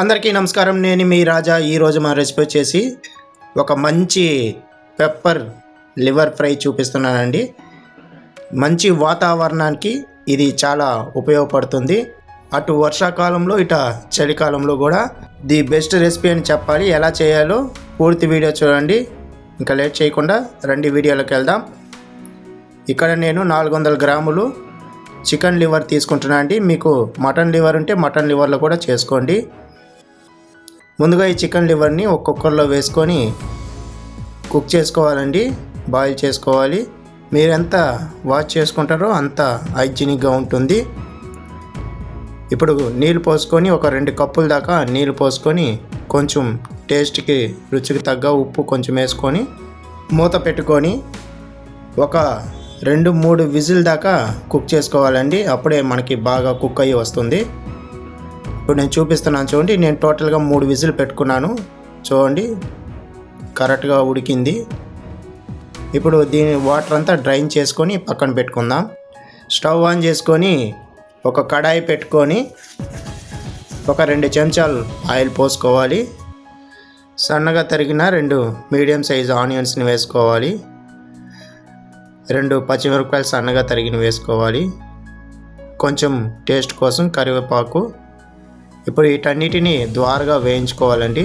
అందరికీ నమస్కారం. నేను మీ రాజా. ఈరోజు మా రెసిపీ వచ్చేసి ఒక మంచి పెప్పర్ లివర్ ఫ్రై చూపిస్తున్నానండి. మంచి వాతావరణానికి ఇది చాలా ఉపయోగపడుతుంది. అటు వర్షాకాలంలో ఇట చలికాలంలో కూడా ది బెస్ట్ రెసిపీ అని చెప్పాలి. ఎలా చేయాలో పూర్తి వీడియో చూడండి. ఇంకా లేట్ చేయకుండా రెండు వీడియోలోకి వెళ్దాం. ఇక్కడ నేను నాలుగు వందల గ్రాములు చికెన్ లివర్ తీసుకుంటున్నా అండి. మీకు మటన్ లివర్ ఉంటే మటన్ లివర్లో కూడా చేసుకోండి. ముందుగా ఈ చికెన్ లివర్ని ఒక కుక్కర్లో వేసుకొని కుక్ చేసుకోవాలండి. బాయిల్ చేసుకోవాలి. మీరు ఎంత వాష్ చేసుకుంటారో అంత హైజీనిక్గా ఉంటుంది. ఇప్పుడు నీళ్ళు పోసుకొని ఒక రెండు కప్పుల దాకా నీళ్ళు పోసుకొని కొంచెం టేస్ట్కి రుచికి తగ్గ ఉప్పు కొంచెం వేసుకొని మూత పెట్టుకొని ఒక రెండు మూడు విజిల్ దాకా కుక్ చేసుకోవాలండి. అప్పుడే మనకి బాగా కుక్ అయ్యి వస్తుంది. ఇప్పుడు నేను చూపిస్తున్నాను చూడండి నేను టోటల్గా మూడు విజిల్ పెట్టుకున్నాను. చూడండి కరెక్ట్గా ఉడికింది. ఇప్పుడు దీని వాటర్ అంతా డ్రైన్ చేసుకొని పక్కన పెట్టుకుందాం. స్టవ్ ఆన్ చేసుకొని ఒక కడాయి పెట్టుకొని ఒక రెండు చెంచాలు ఆయిల్ పోసుకోవాలి. సన్నగా తరిగిన రెండు మీడియం సైజ్ ఆనియన్స్ని వేసుకోవాలి. రెండు పచ్చిమిరపకాయలు సన్నగా తరిగిన వేసుకోవాలి. కొంచెం టేస్ట్ కోసం కరివేపాకు ఇప్పుడు వీటన్నిటిని ద్వారగా వేయించుకోవాలండి.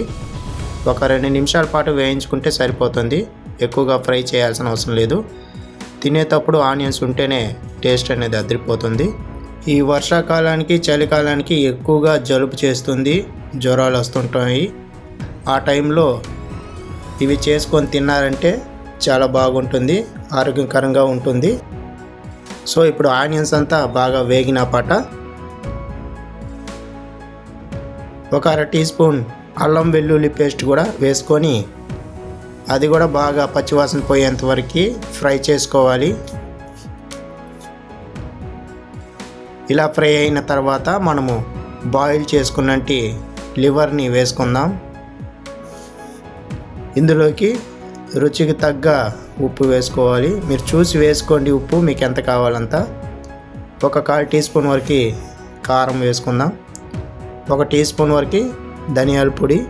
ఒక రెండు నిమిషాల పాటు వేయించుకుంటే సరిపోతుంది. ఎక్కువగా ఫ్రై చేయాల్సిన అవసరం లేదు. తినేటప్పుడు ఆనియన్స్ ఉంటేనే టేస్ట్ అనేది అదిరిపోతుంది. ఈ వర్షాకాలానికి చలికాలానికి ఎక్కువగా జలుబు చేస్తుంది జ్వరాలు వస్తుంటాయి. ఆ టైంలో ఇవి చేసుకొని తిన్నారంటే చాలా బాగుంటుంది ఆరోగ్యకరంగా ఉంటుంది. సో ఇప్పుడు ఆనియన్స్ అంతా బాగా వేగిన పాట. ఒక అర టీ స్పూన్ అల్లం వెల్లుల్లి పేస్ట్ కూడా వేసుకొని అది కూడా బాగా పచ్చివాసన పోయేంత వరకు ఫ్రై చేసుకోవాలి. ఇలా ఫ్రై అయిన తర్వాత మనము బాయిల్ చేసుకున్నట్టు లివర్ని వేసుకుందాం. ఇందులోకి రుచికి తగ్గ ఉప్పు వేసుకోవాలి. మీరు చూసి వేసుకోండి ఉప్పు మీకు ఎంత కావాలంత. ఒక కాల్ టీ స్పూన్ వరకు కారం వేసుకుందాం. ఒక టీ స్పూన్ వరకు ధనియాల పొడి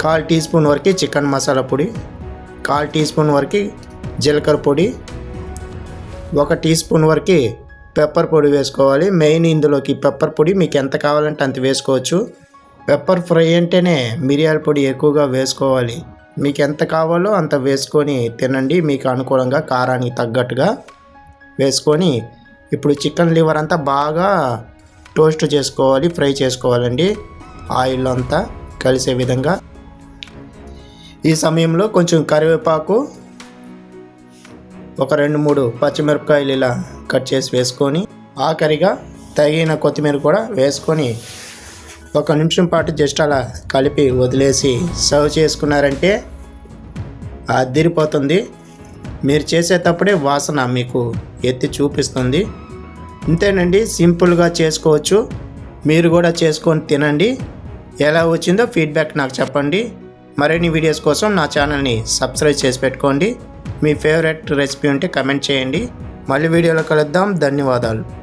కాల్ టీ స్పూన్ వరకు చికెన్ మసాలా పొడి కాల్ టీ స్పూన్ వరకు జీలకర్ర పొడి ఒక టీ స్పూన్ వరకు పెప్పర్ పొడి వేసుకోవాలి. మెయిన్ ఇందులోకి పెప్పర్ పొడి మీకు ఎంత కావాలంటే అంత వేసుకోవచ్చు. పెప్పర్ ఫ్రై అంటేనే మిరియాల పొడి ఎక్కువగా వేసుకోవాలి. మీకు ఎంత కావాలో అంత వేసుకొని తినండి. మీకు అనుకూలంగా కారానికి తగ్గట్టుగా వేసుకొని ఇప్పుడు చికెన్ లివర్ అంతా బాగా టోస్ట్ చేసుకోవాలి ఫ్రై చేసుకోవాలండి. ఆయిల్ అంతా కలిసే విధంగా. ఈ సమయంలో కొంచెం కరివేపాకు ఒక రెండు మూడు పచ్చిమిరపకాయలు ఇలా కట్ చేసి వేసుకొని ఆఖరిగా తగిన కొత్తిమీర కూడా వేసుకొని ఒక నిమిషం పాటు జస్ట్ అలా కలిపి వదిలేసి సర్వ్ చేసుకున్నారంటే అదిరిపోతుంది. మీరు చేసేటప్పుడే వాసన మీకు ఎత్తి చూపిస్తుంది. ఇంతేనండి సింపుల్గా చేసుకోవచ్చు. మీరు కూడా చేసుకొని తినండి. ఎలా వచ్చిందో ఫీడ్బ్యాక్ నాకు చెప్పండి. మరిన్ని వీడియోస్ కోసం నా ఛానల్ని సబ్స్క్రైబ్ చేసి పెట్టుకోండి. మీ ఫేవరెట్ రెసిపీ ఉంటే కమెంట్ చేయండి. మళ్ళీ వీడియోలో కలుద్దాం. ధన్యవాదాలు.